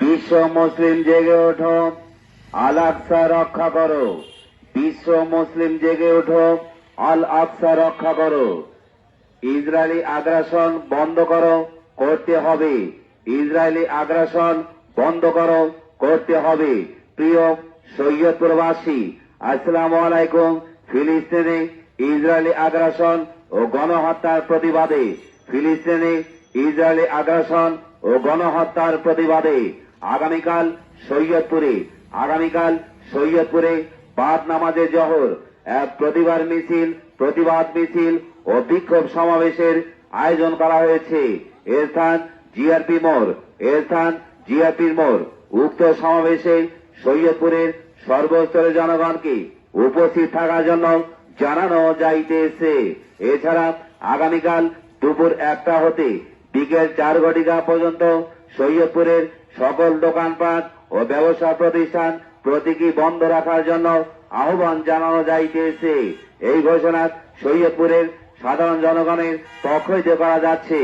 বিশ্ব মুসলিম জেগে ওঠো। আল আকসা রক্ষা করো। বিশ্ব মুসলিম জেগে ওঠো। আল আকসা রক্ষা করো। ইসরায়েলি আগ্রাসন বন্ধ করো, করতে হবে। ইসরায়েলি আগ্রাসন বন্ধ করো, করতে হবে। প্রিয় সৈয়দ প্রবাসী আসসালামু আলাইকুম। ফিলিস্তিনে ইসরায়েলি আগ্রাসন ও গণহত্যার প্রতিবাদে। ফিলিস্তিনে ইসরায়েলি আগ্রাসন ও গণহত্যার প্রতিবাদে আগামীকাল সৈয়দপুরে আগামীকাল সৈয়দপুরে বাদ নামাজে জহর, এক প্রতিবাদ মিছিল প্রতিবাদ মিছিল ও বিক্ষোভ সমাবেশের আয়োজন করা হয়েছে। এর স্থান জিআরপি মোড়। এর স্থান জিআরপির মোড়। উক্ত সমাবেশে সৈয়দপুরের সর্বস্তরের জনগণকে উপস্থিত থাকার জন্য জানানো যাইতেছে। এছাড়া আগামীকাল দুপুর একটা হতে বিকেল চার ঘটিকা পর্যন্ত সৈয়দপুরের সকল দোকানপাট ও ব্যবসা প্রতিষ্ঠান প্রতীকী বন্ধ রাখার জন্য আহ্বান জানানো যাইতেছে। এই ঘোষণা সৈয়দপুরের সাধারণ জনগণের পক্ষ করা যাচ্ছে।